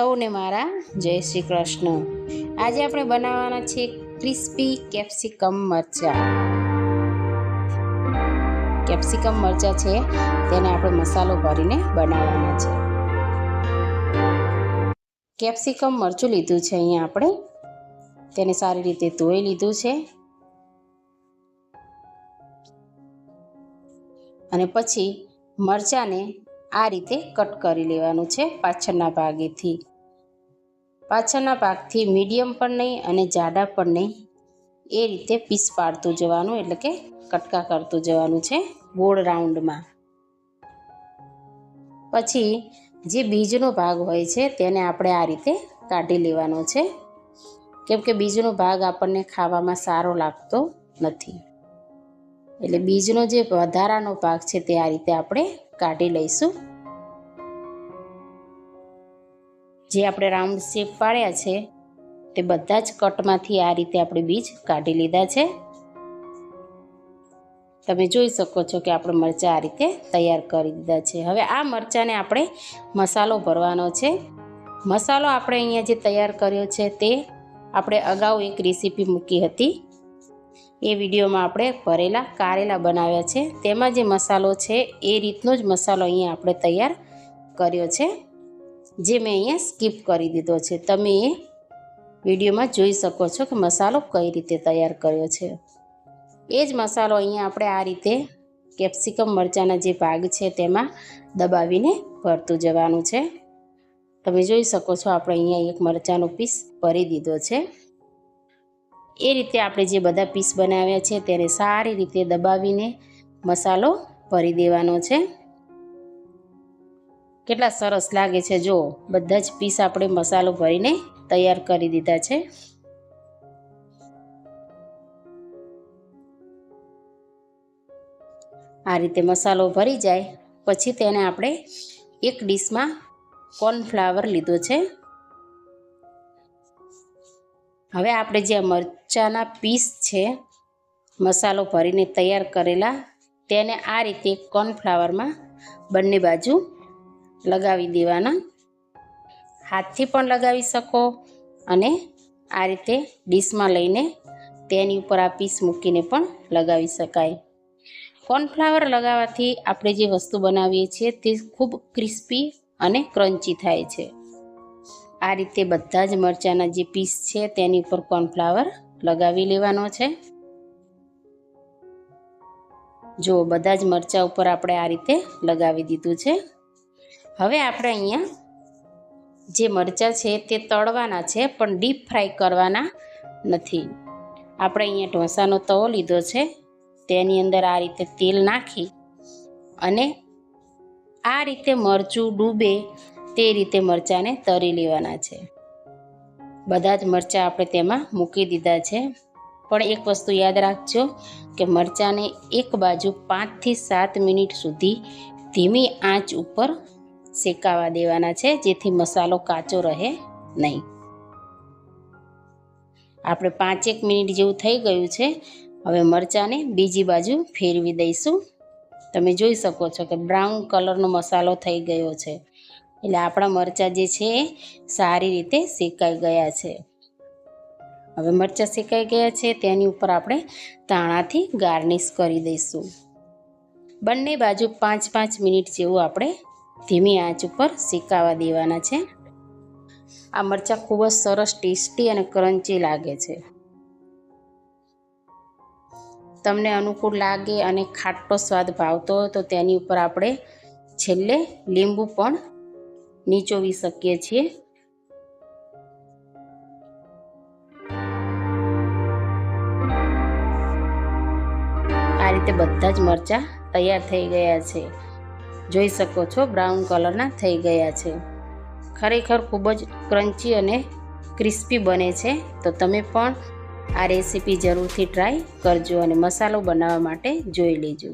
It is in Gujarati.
સૌને મારા જય શ્રી કૃષ્ણ. આજે આપણે બનાવવાના છે ક્રિસ્પી કેપ્સિકમ મરચાં. કેપ્સિકમ મરચાં છે, તેને આપણે મસાલો ભરીને બનાવવાના છે. કેપ્સિકમ મરચું લીધું છે અહીંયા આપણે. તેને સારી રીતે ધોઈ લીધું છે. અને પછી મરચાંને આ રીતે કટ કરી લેવાનું છે પાછળના ભાગેથી. પાછળના ભાગથી મીડિયમ પણ નહીં અને જાડા પણ નહીં. એ રીતે પીસ પાડતું જવાનું, એટલે કે કટકા કરતું જવાનું છે ગોળ રાઉન્ડમાં. પછી જે બીજનો ભાગ હોય છે તેને આપણે આ રીતે કાઢી લેવાનો છે. કેમ કે બીજનો ભાગ આપણને ખાવામાં સારો લાગતો નથી. એટલે બીજનો જે વધારાનો ભાગ છે તે આ રીતે આપણે કાઢી લઈશું. જે આપણે રાઉન્ડ શેપ પાડ્યા છે, તે બધા જ કટમાંથી આ રીતે આપણે બીજ કાઢી લીધા છે. તમે જોઈ શકો છો કે આપણે મરચાં આ રીતે તૈયાર કરી દીધા છે. હવે આ મરચાંને આપણે મસાલો ભરવાનો છે. મસાલો આપણે અહીંયા જે તૈયાર કર્યો છે તે આપણે અગાઉ એક રેસીપી મૂકી હતી. એ વિડીયોમાં આપણે ભરેલા, કારેલા બનાવ્યા છે. તેમાં જે મસાલો છે, એ રીતનો જ મસાલો અહીંયા આપણે તૈયાર કર્યો છે. જે મેં અહીંયા સ્કીપ કરી દીધો છે. તમે એ વિડીયોમાં જોઈ શકો છો કે મસાલો કઈ રીતે તૈયાર કર્યો છે. એ જ મસાલો અહીંયા આપણે આ રીતે કેપ્સિકમ મરચાંના જે ભાગ છે તેમાં દબાવીને ભરતું જવાનું છે. તમે જોઈ શકો છો આપણે અહીંયા એક મરચાંનો પીસ ભરી દીધો છે. એ રીતે આપણે જે બધા પીસ બનાવ્યા છે તેને સારી રીતે દબાવીને મસાલો ભરી દેવાનો છે. કેટલા સરસ લાગે છે જો બધા જ પીસ આપણે મસાલો ભરીને તૈયાર કરી દીધા છે. આ રીતે મસાલો ભરી જાય. પછી તેને આપણે એક ડીશમાં કોર્નફ્લાવર લીધો છે. હવે આપણે જે મરચાંના પીસ છે, મસાલો ભરીને તૈયાર કરેલા, તેને આ રીતે કોર્નફ્લાવરમાં બંને બાજુ લગાવી દેવાના. હાથથી પણ લગાવી શકો અને આ રીતે ડીશમાં લઈને તેની ઉપર આ પીસ મૂકીને પણ લગાવી શકાય. કોર્નફ્લાવર લગાવવાથી આપણે જે વસ્તુ બનાવીએ છીએ તે ખૂબ ક્રિસ્પી અને ક્રન્ચી થાય છે. આ રીતે બધા જ મરચાંના જે પીસ છે તેની ઉપર કોર્નફ્લાવર લગાવી લેવાનો છે. જો બધા જ મરચાં ઉપર આપણે આ રીતે લગાવી દીધું છે. હવે આપણે અહીંયા જે મરચાં છે તે તળવાના છે, પણ ડીપ ફ્રાય કરવાના નથી. આપણે અહીંયા ઢોસાનો તવો લીધો છે, તેની અંદર આ રીતે તેલ નાખી અને આ રીતે મરચું ડૂબે તે રીતે મરચાંને તરી લેવાના છે. બધા જ મરચાં આપણે તેમાં મૂકી દીધા છે. પણ એક વસ્તુ યાદ રાખજો કે મરચાંને એક બાજુ પાંચથી સાત મિનિટ સુધી ધીમી આંચ ઉપર શેકાવા દેવાના છે, જેથી મસાલો કાચો રહે નહીં. આપણે પાંચેક મિનિટ જેવું થઈ ગયું છે. હવે મરચાંને બીજી બાજુ ફેરવી દઈશું. તમે જોઈ શકો છો કે બ્રાઉન કલરનો મસાલો થઈ ગયો છે. એટલે આપણા મરચાં જે છે એ સારી રીતે શેકાઈ ગયા છે. હવે મરચાં શેકાઈ ગયા છે, તેની ઉપર આપણે તાણાથી ગાર્નિશ કરી દઈશું. બંને બાજુ પાંચ પાંચ મિનિટ જેવું આપણે ધીમી આંચ ઉપર શેકાવા દેવાના છે. આ મરચાં ખૂબ જ સરસ ટેસ્ટી અને ક્રન્ચી લાગે છે. તમને અનુકૂળ લાગે અને ખાટો સ્વાદ ભાવતો હોય તો તેની ઉપર આપણે છેલ્લે લીંબુ પણ નીચોવી શકીએ છીએ. આ રીતે બધા જ મરચાં તૈયાર થઈ ગયા છે. જોઈ શકો છો બ્રાઉન કલરના થઈ ગયા છે. ખરેખર ખૂબ જ ક્રન્ચી અને ક્રિસ્પી બને છે. તો તમે પણ આ રેસીપી જરૂરથી ટ્રાય કરજો અને મસાલો બનાવવા માટે જોઈ લેજો.